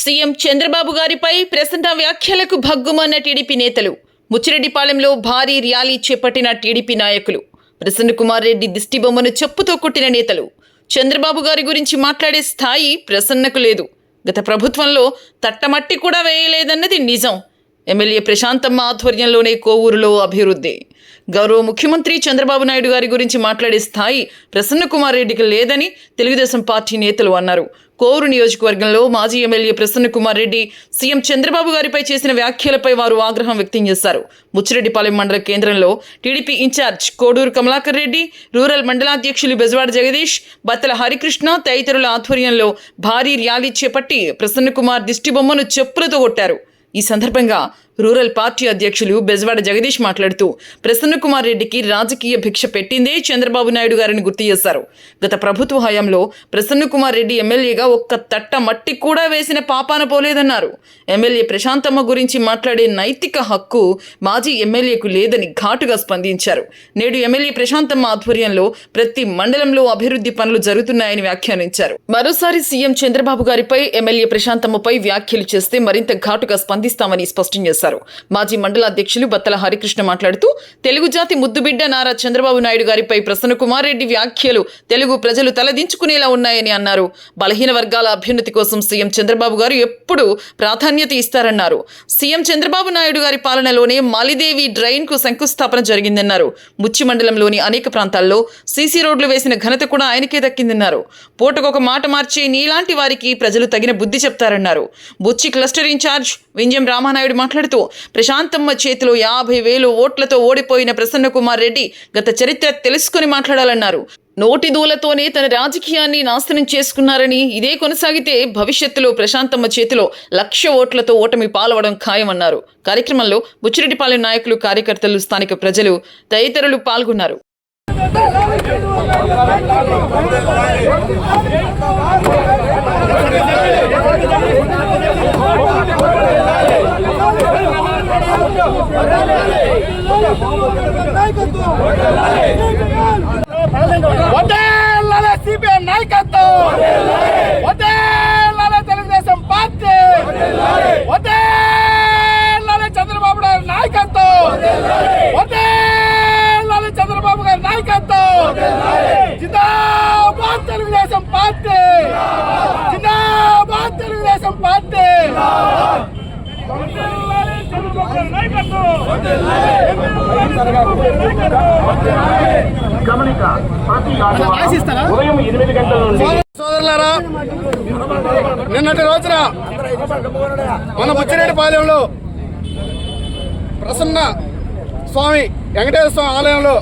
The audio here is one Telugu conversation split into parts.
సీఎం చంద్రబాబు గారిపై ప్రసన్న వ్యాఖ్యలకు భగ్గుమన్న టీడీపీ నేతలు. ముచ్చిరెడ్డిపాలెంలో భారీ ర్యాలీ చేపట్టిన టీడీపీ నాయకులు. ప్రసన్న కుమార్ రెడ్డి దిష్టిబొమ్మను చెప్పుతో కొట్టిన నేతలు. చంద్రబాబు గారి గురించి మాట్లాడే స్థాయి ప్రసన్నకు లేదు. గత ప్రభుత్వంలో తట్టమట్టి కూడా వేయలేదన్నది నిజం. ఎమ్మెల్యే ప్రశాంతమ్మ ఆధ్వర్యంలోనే కోవూరులో అభివృద్ధి. గౌరవ ముఖ్యమంత్రి చంద్రబాబు నాయుడు గారి గురించి మాట్లాడే స్థాయి ప్రసన్న కుమార్ రెడ్డికి లేదని తెలుగుదేశం పార్టీ నేతలు అన్నారు. కోరు నియోజకవర్గంలో మాజీ ఎమ్మెల్యే ప్రసన్న కుమార్ రెడ్డి సీఎం చంద్రబాబు గారిపై చేసిన వ్యాఖ్యలపై వారు ఆగ్రహం వ్యక్తం చేశారు. ముచ్చిరెడ్డిపాలెం మండల కేంద్రంలో TDP in-charge Koduru Kamalakar Reddy rural మండలాధ్యక్షులు Bezawada Jagadish Battala Harikrishna తదితరుల ఆధ్వర్యంలో భారీ ర్యాలీ చేపట్టి ప్రసన్న కుమార్ దిష్టిబొమ్మను చెప్పులతో కొట్టారు. ఈ సందర్భంగా రూరల్ పార్టీ అధ్యక్షులు బెజవాడ జగదీష్ మాట్లాడుతూ ప్రసన్నకుమార్ రెడ్డికి రాజకీయ భిక్ష పెట్టిందే చంద్రబాబు నాయుడు గారిని గుర్తు చేశారు. గత ప్రభుత్వ హయాంలో ప్రసన్న కుమార్ రెడ్డి ఎమ్మెల్యేగా ఒక్క తట్ట మట్టి కూడా వేసిన పాపాన పోలేదన్నారు. ఎమ్మెల్యే ప్రశాంతమ్మ గురించి మాట్లాడే నైతిక హక్కు మాజీ ఎమ్మెల్యేకు లేదని ఘాటుగా స్పందించారు. నేడు ఎమ్మెల్యే ప్రశాంతమ్మ ఆధ్వర్యంలో ప్రతి మండలంలో అభివృద్ధి పనులు జరుగుతున్నాయని వ్యాఖ్యానించారు. మరోసారి సీఎం చంద్రబాబు గారిపై ఎమ్మెల్యే ప్రశాంతమ్మపై వ్యాఖ్యలు చేస్తే మరింత ఘాటుగా స్పందిస్తామని స్పష్టం చేశారు. మాజీ మండల అధ్యక్షులు బత్తల హరికృష్ణ మాట్లాడుతూ తెలుగు జాతి ముద్దుబిడ్డ నారా చంద్రబాబు నాయుడు గారిపై ప్రసన్న కుమార్ రెడ్డి వ్యాఖ్యలు తెలుగు ప్రజలు తలదించుకునేలా ఉన్నాయని అన్నారు. బలహీన వర్గాల అభ్యున్నతి కోసం సీఎం చంద్రబాబు గారు ఎప్పుడు ప్రాధాన్యత ఇస్తారన్నారు. సీఎం చంద్రబాబు నాయుడు గారి పాలనలోనే మాలిదేవి డ్రైన్కు శంకుస్థాపన జరిగిందన్నారు. ముచ్చి మండలంలోని అనేక ప్రాంతాల్లో సీసీ రోడ్లు వేసిన ఘనత కూడా ఆయనకే దక్కిందన్నారు. పూటకొక మాట మార్చే నీలాంటి వారికి ప్రజలు తగిన బుద్ధి చెప్తారన్నారు. బుచ్చి క్లస్టర్ ఇన్ఛార్జ్ వింజం రామానాయుడు మాట్లాడుతూ ప్రశాంతమ్మ చేతిలో యాభై వేలు ఓట్లతో ఓడిపోయిన ప్రసన్న కుమార్ రెడ్డి గత చరిత్ర తెలుసుకుని మాట్లాడాలన్నారు. నోటి దూలతోనే తన రాజకీయాన్ని నాశనం చేసుకున్నారని ఇదే కొనసాగితే భవిష్యత్తులో ప్రశాంతమ్మ చేతిలో లక్ష ఓట్లతో ఓటమి పాల్వడం ఖాయమన్నారు. కార్యక్రమంలో బుచ్చిరెడ్డిపాలెం నాయకులు కార్యకర్తలు స్థానిక ప్రజలు తదితరులు పాల్గొన్నారు. నాయకత్వం వదేళ్ళ తెలుగుదేశం పార్టీ వదేళ్ళ చంద్రబాబు గారి నాయకత్వం వదేళ్ళ చంద్రబాబు గారి నాయకత్వం జిందాబాద్ తెలుగుదేశం పార్టీ జిందాబాద్ తెలుగుదేశం పార్టీ గమనిక ప్రతి ఆదివారం ఉదయం ఎనిమిది గంటల నుండి సోదరులారా నిన్నటి రోజున మన బుచ్చిరెడ్డిపాలెంలో ప్రసన్న స్వామి వెంకటేశ్వర స్వామి ఆలయంలో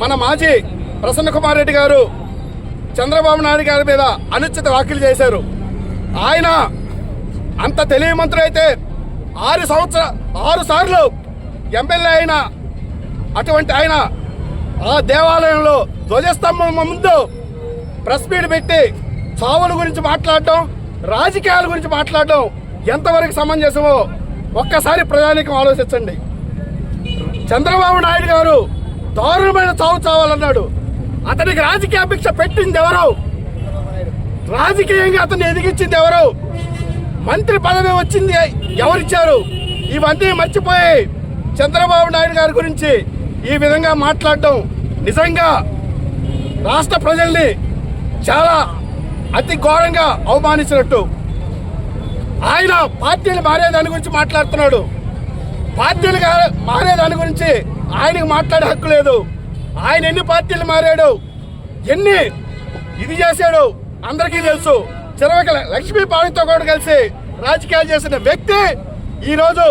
మన మాజీ ప్రసన్న కుమార్ రెడ్డి గారు చంద్రబాబు నాయుడు గారి మీద అనుచిత వ్యాఖ్యలు చేశారు. ఆయన అంత తెలియమంతుడైతే ఆరు సంవత్సర ఆరు సార్లు ఎమ్మెల్యే అయిన అటువంటి ఆయన ఆ దేవాలయంలో ధ్వజస్తంభం ముందు ప్రెస్ మీట్ పెట్టి చావుల గురించి మాట్లాడటం రాజకీయాల గురించి మాట్లాడటం ఎంతవరకు సమంజసమో ఒక్కసారి ప్రజానికం ఆలోచించండి. చంద్రబాబు నాయుడు గారు దారుణమైన చావు చావాలన్నాడు. అతనికి రాజకీయ అపేక్ష పెట్టింది ఎవరు? రాజకీయంగా అతన్ని ఎదిగించింది ఎవరు? మంత్రి పదవి వచ్చింది ఎవరిచ్చారు? ఇవన్నీ మర్చిపోయి చంద్రబాబు నాయుడు గారి గురించి ఈ విధంగా మాట్లాడటం నిజంగా రాష్ట్ర ప్రజల్ని చాలా అతి ఘోరంగా అవమానించినట్టు. ఆయన పార్టీలు మారేదాని గురించి మాట్లాడుతున్నాడు. పార్టీలు మారేదాని గురించి ఆయనకు మాట్లాడే హక్కు లేదు. ఆయన ఎన్ని పార్టీలు మారాడు? ఎన్ని ఇది చేశాడు? అందరికీ తెలుసు. చిరవక లక్ష్మీ పావితో కూడా కలిసి రాజకీయాలు చేసిన వ్యక్తి ఈరోజు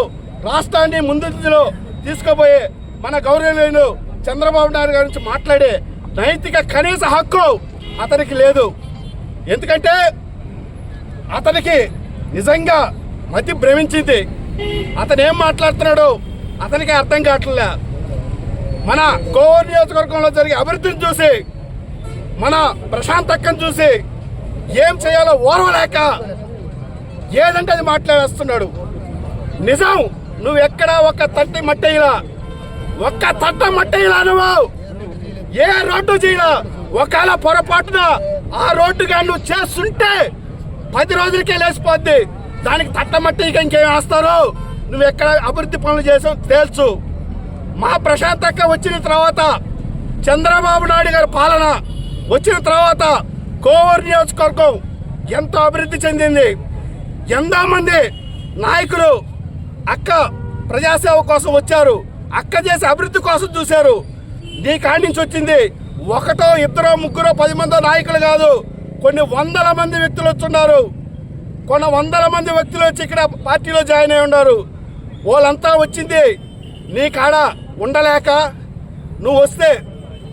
రాష్ట్రాన్ని ముందులో తీసుకుపోయే మన గౌరవలేను చంద్రబాబు నాయుడు గారి నుంచి మాట్లాడే నైతిక కనీస హక్కు అతనికి లేదు. ఎందుకంటే అతనికి నిజంగా మతి భ్రమించింది. అతను ఏం మాట్లాడుతున్నాడు అతనికి అర్థం కావట్లే. మన కోవూరు నియోజకవర్గంలో జరిగే అభివృద్ధిని చూసి మన ప్రశాంతక్కను చూసి ఏం చేయాలో ఓర్వలేక ఏదంటే అది మాట్లాడేస్తున్నాడు. నిజం నువ్వు ఎక్కడ ఒక తట్టి మట్టయిలా ఒక్క తట్ట మట్టయిలా నువ్వు? ఏ రోడ్డు చేయలా ఒకవేళ పొరపాటున ఆ రోడ్డుగా నువ్వు చేస్తుంటే పది రోజులకే లేచిపోద్ది. దానికి తట్టమట్టి ఇక ఇంకేం వేస్తారు? నువ్వు ఎక్కడ అభివృద్ధి పనులు చేసావు తేల్చు. మా ప్రశాంతక్క వచ్చిన తర్వాత చంద్రబాబు నాయుడు గారి పాలన వచ్చిన తర్వాత కోవూరు నియోజకవర్గం ఎంతో అభివృద్ధి చెందింది. ఎంతోమంది నాయకులు అక్క ప్రజాసేవ కోసం వచ్చారు. అక్క చేసే అభివృద్ధి కోసం చూశారు. నీ కాడి నుంచి వచ్చింది. ఒకటో ఇద్దరో ముగ్గురో పది మందో నాయకులు కాదు. కొన్ని వందల మంది వ్యక్తులు వచ్చున్నారు. కొన్ని వందల మంది వ్యక్తులు వచ్చి ఇక్కడ పార్టీలో జాయిన్ అయి ఉన్నారు. వాళ్ళంతా వచ్చింది. నీ కాడ ఉండలేక నువ్వు వస్తే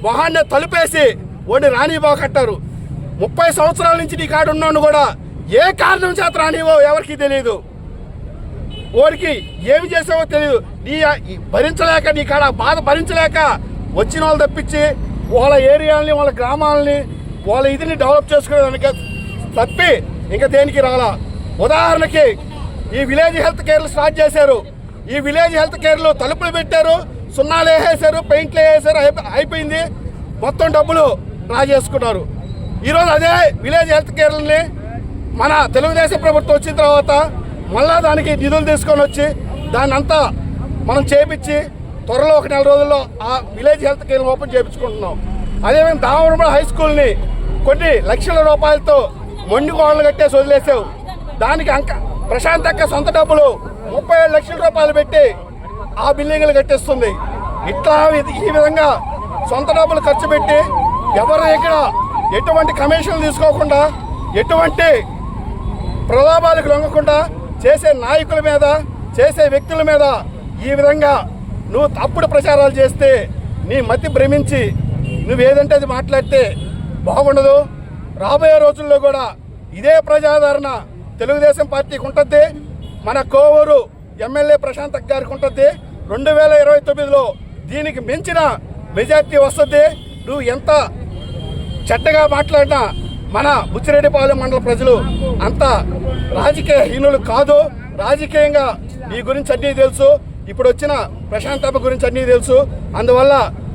మొహాన్ని తలుపేసి వాడిని కట్టారు. ముప్పై సంవత్సరాల నుంచి నీ కాడ ఉన్నాను కూడా ఏ కారణం చేత రానివో ఎవరికీ తెలియదు ఓడికి ఏమి చేసావో తెలియదు. నీ భరించలేక నీ కాడ బాధ భరించలేక వచ్చిన వాళ్ళు తప్పించి వాళ్ళ ఏరియాలని వాళ్ళ గ్రామాలని వాళ్ళ ఇదిని డెవలప్ చేసుకునేదానికి తప్పి ఇంకా దేనికి రాలా? ఉదాహరణకి ఈ విలేజ్ హెల్త్ కేర్లు స్టార్ట్ చేశారు. ఈ విలేజ్ హెల్త్ కేర్లు తలుపులు పెట్టారు సున్నాలు వేసేసారు పెయింట్లు వేసేసారు అయిపోయింది. మొత్తం డబ్బులు డ్రా చేసుకున్నారు. ఈరోజు అదే విలేజ్ హెల్త్ కేర్లని మన తెలుగుదేశం ప్రభుత్వం వచ్చిన తర్వాత మళ్ళా దానికి నిధులు తీసుకొని వచ్చి దాన్ని అంతా మనం చేపించి త్వరలో ఒక నెల రోజుల్లో ఆ విలేజ్ హెల్త్ కేర్ ఓపెన్ చేయించుకుంటున్నాం. అదేవిధంగా దామరమల హై స్కూల్ని కొన్ని లక్షల రూపాయలతో మొండి గోడలు కట్టేసి వదిలేసావు. దానికి అంక ప్రశాంత్ అక్క సొంత డబ్బులు ముప్పై ఏడు లక్షల రూపాయలు పెట్టి ఆ బిల్డింగ్లు కట్టేస్తుంది. ఇట్లా ఈ విధంగా సొంత డబ్బులు ఖర్చు పెట్టి ఎవరు ఎక్కడ ఎటువంటి కమిషన్లు తీసుకోకుండా ఎటువంటి ప్రలోభాలకు లొంగకుండా చేసే నాయకుల మీద చేసే వ్యక్తుల మీద ఈ విధంగా నువ్వు తప్పుడు ప్రచారాలు చేస్తే నీ మతి భ్రమించి నువ్వేదంటే అది మాట్లాడితే బాగుండదు. రాబోయే రోజుల్లో కూడా ఇదే ప్రజాదరణ తెలుగుదేశం పార్టీకి ఉంటుంది మన కోవూరు ఎమ్మెల్యే ప్రశాంత్ గారికి ఉంటుంది రెండు వేల ఇరవై తొమ్మిదిలో దీనికి మించిన మెజార్టీ వస్తుంది నువ్వు ఎంత చెడ్డగా మాట్లాడినా మన బుచ్చిరెడ్డిపాలెం మండల ప్రజలు అంత రాజకీయ హీనులు కాదు. రాజకీయంగా ఈ గురించి అన్నీ తెలుసు. ఇప్పుడు వచ్చిన ప్రశాంతమ్మ గురించి అన్నీ తెలుసు. అందువల్ల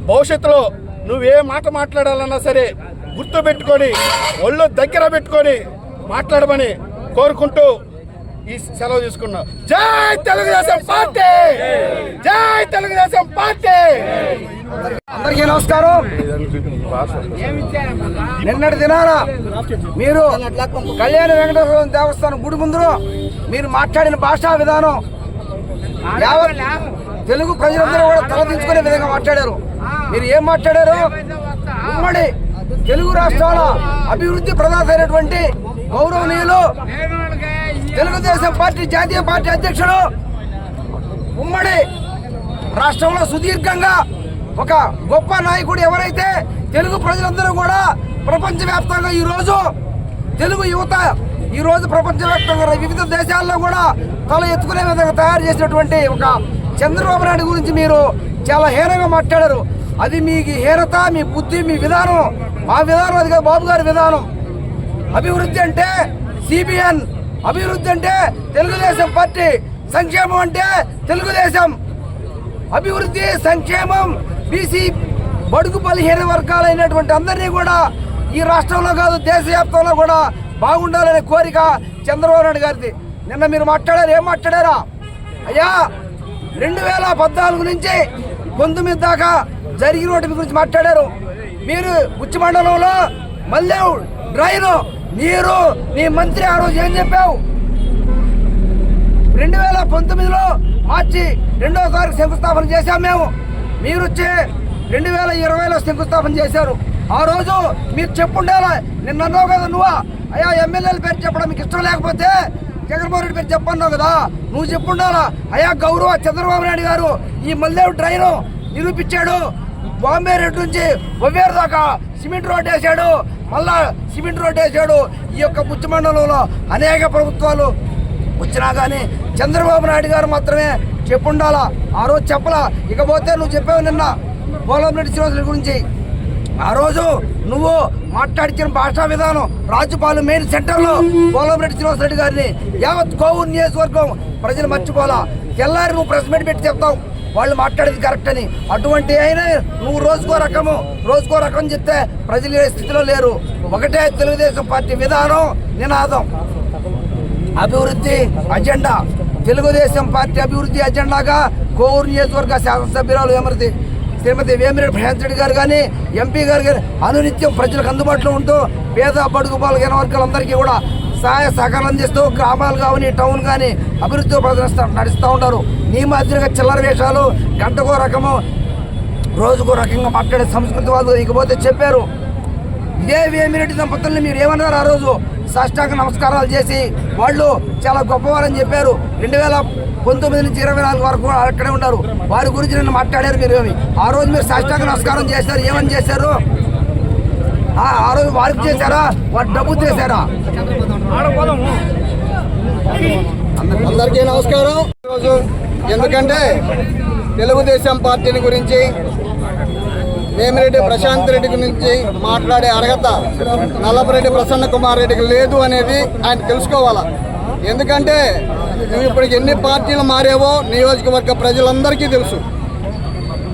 భవిష్యత్తులో నువ్వు ఏ మాట మాట్లాడాలన్నా సరే గుర్తు పెట్టుకొని ఒళ్ళు దగ్గర పెట్టుకొని మాట్లాడమని కోరుకుంటూ ఈ సెలవు తీసుకున్నా. జై తెలుగుదేశం పార్టీ! జై తెలుగుదేశం పార్టీ! అందరికీ నమస్కారం. నిన్నటి దినాన మీరు కళ్యాణ వెంకటేశ్వర దేవస్థానం గుడి ముందు మీరు మాట్లాడిన భాషా విధానం తెలుగు ప్రజలందరూ కూడా తలదించుకునే విధంగా మాట్లాడారు. మీరు ఏం మాట్లాడారు? ఉమ్మడి తెలుగు రాష్ట్రాల అభివృద్ధి ప్రదాతైనటువంటి గౌరవనీయులు తెలుగుదేశం పార్టీ జాతీయ పార్టీ అధ్యక్షుడు ఉమ్మడి రాష్ట్రంలో సుదీర్ఘంగా ఒక గొప్ప నాయకుడు ఎవరైతే తెలుగు ప్రజలందరూ కూడా ప్రపంచవ్యాప్తంగా ఈరోజు తెలుగు యువత ఈరోజు ప్రపంచవ్యాప్తంగా వివిధ దేశాల్లో కూడా తల ఎత్తుకునే విధంగా తయారు చేసినటువంటి ఒక చంద్రబాబు నాయుడు గురించి మీరు చాలా హీనంగా మాట్లాడారు. అది మీ హీనత మీ బుద్ధి మీ విధానం. మా విధానం అది కాదు బాబు గారి విధానం. అభివృద్ధి అంటే సిబిఎన్ అభివృద్ధి అంటే తెలుగుదేశం పార్టీ. సంక్షేమం అంటే తెలుగుదేశం. అభివృద్ధి సంక్షేమం బీసీ బడుగు బలహీన వర్గాలైనటువంటి అందరినీ కూడా ఈ రాష్ట్రంలో కాదు దేశవ్యాప్తంలో కూడా బాగుండాలనే కోరిక చంద్రబాబు నాయుడు గారిది. నిన్న మీరు మాట్లాడారు ఏం మాట్లాడారా? అయ్యా రెండు వేల పద్నాలుగు నుంచి పంతొమ్మిది దాకా జరిగిన వాటి గురించి మాట్లాడారు. మీరు ఉచ్చి మండలంలో మళ్ళీ డ్రైన్ మీరు నీ మంత్రి ఆ రోజు ఏం చెప్పావు? రెండు వేల పంతొమ్మిదిలో మార్చి రెండోసారి తారీఖు శంకుస్థాపన చేశాం మేము. మీరు వచ్చే రెండు వేల ఇరవైలో శంకుస్థాపన చేశారు. ఆ రోజు మీరు చెప్పుండాలా నిన్న అన్నావు కదా నువ్వు. అయ్యా ఎమ్మెల్యేల పేరు చెప్పడం మీకు ఇష్టం లేకపోతే జగన్మోహన్ రెడ్డి పేరు చెప్పన్నావు కదా. నువ్వు చెప్పుండాలా. అయ్యా గౌరవ చంద్రబాబు నాయుడు గారు ఈ మల్లేవు డ్రైను నిరూపించాడు. బాంబే రెడ్డి నుంచి ఒవ్వేరు దాకా సిమెంట్ రోడ్ వేసాడు మళ్ళా సిమెంట్ రోడ్ వేసాడు ఈ యొక్క బుచ్చి మండలంలో అనేక ప్రభుత్వాలు వచ్చినా కానీ చంద్రబాబు నాయుడు గారు మాత్రమే చెప్పుండాలా. ఆ రోజు చెప్పలా. ఇకపోతే నువ్వు చెప్పావు నిన్న. పోలంరెడ్డి శ్రీనివాసుల గురించి. ఆ రోజు నువ్వు మాట్లాడిచిన భాషా విధానం రాజుపాలెం మెయిన్ సెంటర్లో పోలంరెడ్డి శ్రీనివాసరెడ్డి గారిని యావత్ కోవూరు నియోజకవర్గం ప్రజలు మర్చిపోలా తెల్లారి నువ్వు ప్రెస్ మీట్ పెట్టి చెప్తావు. వాళ్ళు మాట్లాడేది కరెక్ట్ అని. అటువంటి అయినా నువ్వు రోజుకో రకము రోజుకో రకం చెప్తే ప్రజలు ఏ స్థితిలో లేరు. ఒకటే తెలుగుదేశం పార్టీ విధానం నినాదం. అభివృద్ధి అజెండా. తెలుగుదేశం పార్టీ అభివృద్ధి అజెండాగా కోవూరు నియోజకవర్గ శాసనసభ్యురాలు ఎమర్ది శ్రీమతి వేమిరెడ్డి ప్రశాంత్ రెడ్డి గారు కానీ ఎంపీ గారు కానీ అనునిత్యం ప్రజలకు అందుబాటులో ఉంటూ పేద బడుగు పాల్గొన వర్గాలందరికీ కూడా సహాయ సహకారం అందిస్తూ గ్రామాలు కానీ టౌన్ కానీ అభివృద్ధి ప్రదర్శన నడుస్తూ ఉంటారు నీ మాదిరిగా చిల్లర వేషాలు గంటకో రకము రోజుకో రకంగా మాట్లాడే సంస్కృతి వాళ్ళు ఇకపోతే చెప్పారు. ఇదే వేమిరెడ్డి దంపతుల్ని మీరు ఏమన్నారు ఆ రోజు? సాష్టాంగ నమస్కారాలు చేసి వాళ్ళు చాలా గొప్పవారని చెప్పారు. రెండు వేల పంతొమ్మిది నుంచి ఇరవై నాలుగు వరకు కూడా అక్కడే ఉన్నారు. వారి గురించి నిన్న మాట్లాడారు మీరు ఏమి? ఆ రోజు మీరు సాష్టాంగ నమస్కారం చేశారు. ఏమని చేశారు? ఆ ఆ రోజు వారికి చేశారా? వారు డబ్బు చేశారా అందరికీ నమస్కారం. ఎందుకంటే తెలుగుదేశం పార్టీని గురించి వేమిరెడ్డి ప్రశాంత్ రెడ్డి గురించి మాట్లాడే అర్హత నల్లపరెడ్డి ప్రసన్న కుమార్ రెడ్డికి లేదు అనేది ఆయన తెలుసుకోవాలా? ఎందుకంటే నువ్వు ఇప్పటికి ఎన్ని పార్టీలు మారావో నియోజకవర్గ ప్రజలందరికీ తెలుసు.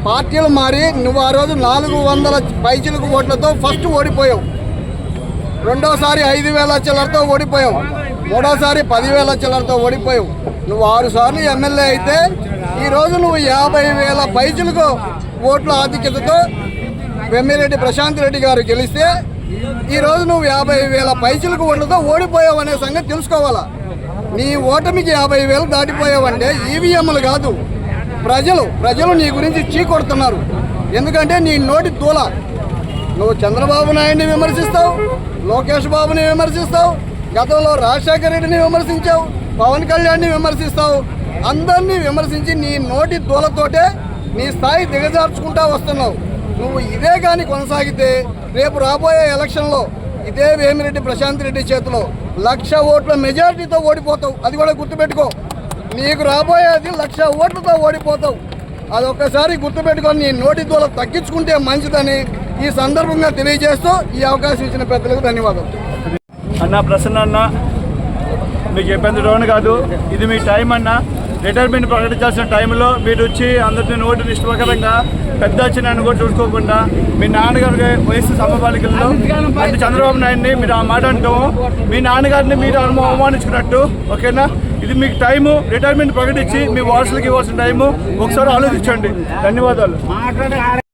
పార్టీలు మారి నువ్వు ఆ రోజు నాలుగు వందల పైచిలకు ఓట్లతో ఫస్ట్ ఓడిపోయావు. రెండోసారి ఐదు వేల చిల్లరతో ఓడిపోయావు. మూడోసారి పదివేల చిల్లరతో ఓడిపోయావు. నువ్వు ఆరు సార్లు ఎమ్మెల్యే అయితే ఈరోజు నువ్వు యాభై వేల పైచులకు ఓట్ల ఆధిక్యతతో వెమ్మిరెడ్డి ప్రశాంత్ రెడ్డి గారు గెలిస్తే ఈ రోజు నువ్వు యాభై వేల పైసలకు ఓట్లతో ఓడిపోయావు అనే సంగతి తెలుసుకోవాలా? నీ ఓటమికి యాభై వేలు దాటిపోయావంటే ఈవీఎంలు కాదు. ప్రజలు ప్రజలు నీ గురించి చీకొడుతున్నారు ఎందుకంటే నీ నోటి తూల. నువ్వు చంద్రబాబు నాయుడిని విమర్శిస్తావు లోకేష్ బాబుని విమర్శిస్తావు గతంలో రాజశేఖర రెడ్డిని విమర్శించావు పవన్ కళ్యాణ్ని విమర్శిస్తావు. అందరినీ విమర్శించి నీ నోటి దూలతోటే నీ స్థాయి దిగజార్చుకుంటా వస్తున్నావు. నువ్వు ఇదే కానీ కొనసాగితే రేపు రాబోయే ఎలక్షన్లో ఇదే వేమిరెడ్డి ప్రశాంత్ రెడ్డి చేతిలో లక్ష ఓట్ల మెజారిటీతో ఓడిపోతావు. అది కూడా గుర్తుపెట్టుకో. నీకు రాబోయేది లక్ష ఓట్లతో ఓడిపోతావు. అది ఒక్కసారి గుర్తుపెట్టుకొని నీ నోటి దూల తగ్గించుకుంటే మంచిదని ఈ సందర్భంగా తెలియజేస్తూ ఈ అవకాశం ఇచ్చిన పెద్దలకు ధన్యవాదాలు. అన్న ప్రసన్న అన్న మీకు చెప్పేంత కాదు. ఇది మీ టైం అన్నా. రిటైర్మెంట్ ప్రకటించాల్సిన టైంలో మీరు వచ్చి అందరినీ నోటు నిష్ప్రకారంగా పెద్ద చిన్న కూడా చూసుకోకుండా మీ నాన్నగారి వయసు సమపాలికల్లో అంటే చంద్రబాబు నాయుడిని మీరు ఆ మాట అంటాము. మీ నాన్నగారిని మీరు అవమానించుకున్నట్టు ఓకేనా? ఇది మీకు టైము రిటైర్మెంట్ ప్రకటించి మీ వారసులకు ఇవ్వాల్సిన టైము. ఒకసారి ఆలోచించండి. ధన్యవాదాలు.